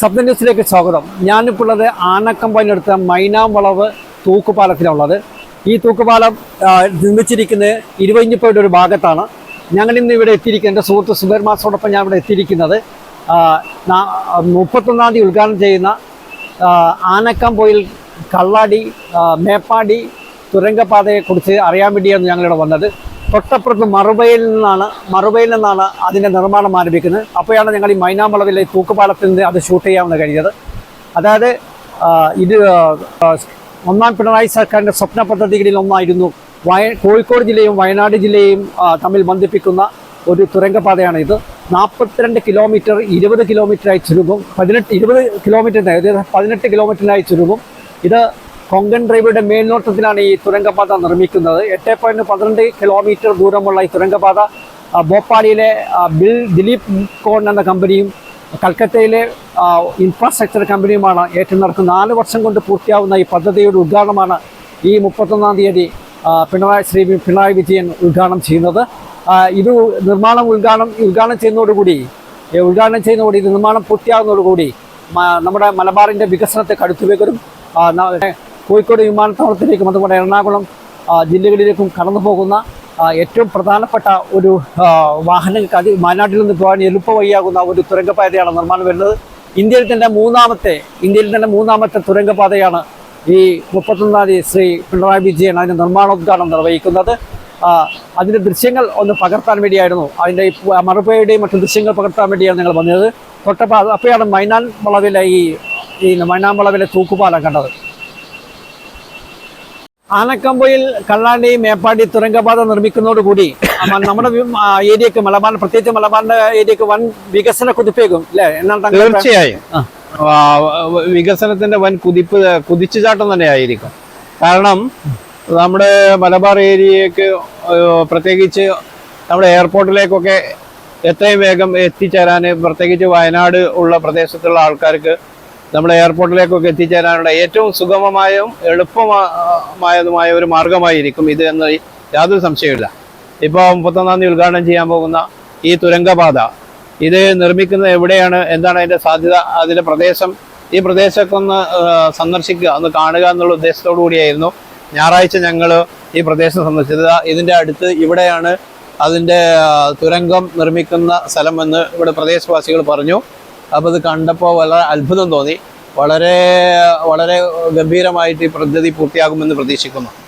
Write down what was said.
ശബ്ദ ന്യൂസിലേക്ക് സ്വാഗതം. ഞാനിപ്പോൾ ഉള്ളത് ആനക്കമ്പതിനടുത്ത മൈനാംവളവ് തൂക്കുപാലത്തിലുള്ളത്. ഈ തൂക്കുപാലം നിർമ്മിച്ചിരിക്കുന്നത് ഇരുവഞ്ഞിപ്പയുടെ ഒരു ഭാഗത്താണ്. ഞങ്ങൾ ഇന്ന് ഇവിടെ എത്തിയിരിക്കുന്നത് എന്റെ സുഹൃത്ത് സുബേർ മാസോടൊപ്പം ഞാൻ ഇവിടെ എത്തിയിരിക്കുന്നത്. മുപ്പത്തൊന്നാം തീയതി ഉദ്ഘാടനം ചെയ്യുന്ന ആനക്കമ്പോയിൽ കള്ളാടി മേപ്പാടി തുരങ്കപാതയെക്കുറിച്ച് അറിയാൻ വേണ്ടിയാണ് ഞങ്ങളിവിടെ വന്നത്. തൊട്ടപ്പുറത്ത് മറുപയിൽ നിന്നാണ് മറുപയിൽ നിന്നാണ് അതിന്റെ നിർമ്മാണം ആരംഭിക്കുന്നത്. അപ്പോഴാണ് ഞങ്ങൾ ഈ മൈനാമളവിലെ നിന്ന് അത് ഷൂട്ട് ചെയ്യാമെന്ന് കഴിഞ്ഞത് അതായത് ഇത് ഒന്നാം പിണറായി സർക്കാരിന്റെ സ്വപ്ന പദ്ധതികളിൽ ഒന്നായിരുന്നു വയ കോഴിക്കോട് ജില്ലയും വയനാട് ജില്ലയും തമ്മിൽ ബന്ധിപ്പിക്കുന്ന ഒരു തുരങ്കപാതയാണ് ഇത്. നാൽപ്പത്തിരണ്ട് കിലോമീറ്റർ ഇരുപത് കിലോമീറ്ററായി ചുരുങ്ങും. പതിനെട്ട് ഇരുപത് കിലോമീറ്റർ അതായത് പതിനെട്ട് കിലോമീറ്ററിനായി ചുരുങ്ങും. ഇത് കൊങ്കൺ ഡ്രൈവറുടെ മേൽനോട്ടത്തിലാണ് ഈ തുരങ്കപാത നിർമ്മിക്കുന്നത്. എട്ട് പോയിന്റ് പന്ത്രണ്ട് കിലോമീറ്റർ ദൂരമുള്ള ഈ തുരങ്കപാത ഭോപ്പാലിയിലെ ബിൽ ദിലീപ് കോൺ എന്ന കമ്പനിയും കൽക്കത്തയിലെ ഇൻഫ്രാസ്ട്രക്ചർ കമ്പനിയുമാണ് ഏറ്റെടുക്കുന്നത്. നാല് വർഷം കൊണ്ട് പൂർത്തിയാവുന്ന ഈ പദ്ധതിയുടെ ഉദ്ഘാടനമാണ് ഈ മുപ്പത്തൊന്നാം തീയതി പിണറായി ശ്രീ പിണറായി വിജയൻ ഉദ്ഘാടനം ചെയ്യുന്നത്. ഇത് നിർമ്മാണം ഉദ്ഘാടനം ഉദ്ഘാടനം ചെയ്യുന്നതോടുകൂടി ഉദ്ഘാടനം ചെയ്യുന്നതോടുകൂടി ഇത് നിർമ്മാണം പൂർത്തിയാകുന്നതോടുകൂടി നമ്മുടെ മലബാറിന്റെ വികസനത്തെ കടുത്തുവെക്കലും കോഴിക്കോട് വിമാനത്താവളത്തിലേക്കും അതുപോലെ എറണാകുളം ജില്ലകളിലേക്കും കടന്നു പോകുന്ന ഏറ്റവും പ്രധാനപ്പെട്ട ഒരു വാഹനം വാഹനങ്ങൾക്ക് വയനാട്ടിൽ നിന്ന് പോകാൻ എളുപ്പ വഴിയാകുന്ന ഒരു തുരങ്കപാതയാണ് നിർമ്മാണം വരുന്നത്. ഇന്ത്യയിൽ തന്നെ മൂന്നാമത്തെ ഇന്ത്യയിൽ തന്നെ മൂന്നാമത്തെ തുരങ്കപാതയാണ് ഈ മുപ്പത്തൊന്നാം തീയതി ശ്രീ പിണറായി വിജയൻ അതിന്റെ നിർമ്മാണോദ്ഘാടനം നിർവഹിക്കുന്നത്. അതിന്റെ ദൃശ്യങ്ങൾ ഒന്ന് പകർത്താൻ വേണ്ടിയായിരുന്നു. അതിന്റെ മറുപടിയുടെയും മറ്റു ദൃശ്യങ്ങൾ പകർത്താൻ വേണ്ടിയാണ് ഞങ്ങൾ വന്നത്. തൊട്ടപ്പോൾ അപ്പോഴാണ് മൈനാൻ വളവിലെ ഈ ഈ മൈനാൻ വളവിലെ തൂക്കുപാലം കണ്ടത്. ആനക്കമ്പയിൽ കള്ളാണ്ടി മേപ്പാടി തുരങ്കപാത നിർമ്മിക്കുന്നതോടുകൂടി നമ്മുടെ ഏരിയക്ക് മലബാർ പ്രത്യേകിച്ച് മലബാറിന്റെ ഏരിയക്ക് വൻ വികസന കുതിപ്പേക്കും അല്ലേ? എന്നാണ്? തീർച്ചയായും. വികസനത്തിന്റെ വൻ കുതിപ്പ് കുതിച്ചുചാട്ടം തന്നെ ആയിരിക്കും കാരണം നമ്മുടെ മലബാർ ഏരിയക്ക് പ്രത്യേകിച്ച് നമ്മുടെ എയർപോർട്ടിലേക്കൊക്കെ എത്രയും വേഗം എത്തിച്ചേരാൻ പ്രത്യേകിച്ച് വയനാട് ഉള്ള പ്രദേശത്തുള്ള ആൾക്കാർക്ക് നമ്മുടെ എയർപോർട്ടിലേക്കൊക്കെ എത്തിച്ചേരാനുള്ള ഏറ്റവും സുഗമമായും എളുപ്പമായതുമായ ഒരു മാർഗമായിരിക്കും ഇത് എന്ന് യാതൊരു സംശയമില്ല ഇപ്പോൾ മുപ്പത്തൊന്നാം തീയതി ഉദ്ഘാടനം ചെയ്യാൻ പോകുന്ന ഈ തുരങ്കപാത ഇത് നിർമ്മിക്കുന്നത് എവിടെയാണ്? എന്താണ് അതിന്റെ സാധ്യത? അതിന്റെ പ്രദേശം ഈ പ്രദേശമൊക്കെ ഒന്ന് സന്ദർശിക്കുക ഒന്ന് കാണുക എന്നുള്ള ഉദ്ദേശത്തോടു കൂടിയായിരുന്നു ഞായറാഴ്ച ഞങ്ങൾ ഈ പ്രദേശം സന്ദർശിച്ചത്. ഇതിന്റെ അടുത്ത് ഇവിടെയാണ് അതിന്റെ തുരങ്കം നിർമ്മിക്കുന്ന സ്ഥലമെന്ന് ഇവിടെ പ്രദേശവാസികൾ പറഞ്ഞു. അപ്പോൾ ഇത് കണ്ടപ്പോൾ വളരെ അത്ഭുതം തോന്നി. വളരെ വളരെ ഗംഭീരമായിട്ട് ഈ പദ്ധതി പൂർത്തിയാകുമെന്ന് പ്രതീക്ഷിക്കുന്നു.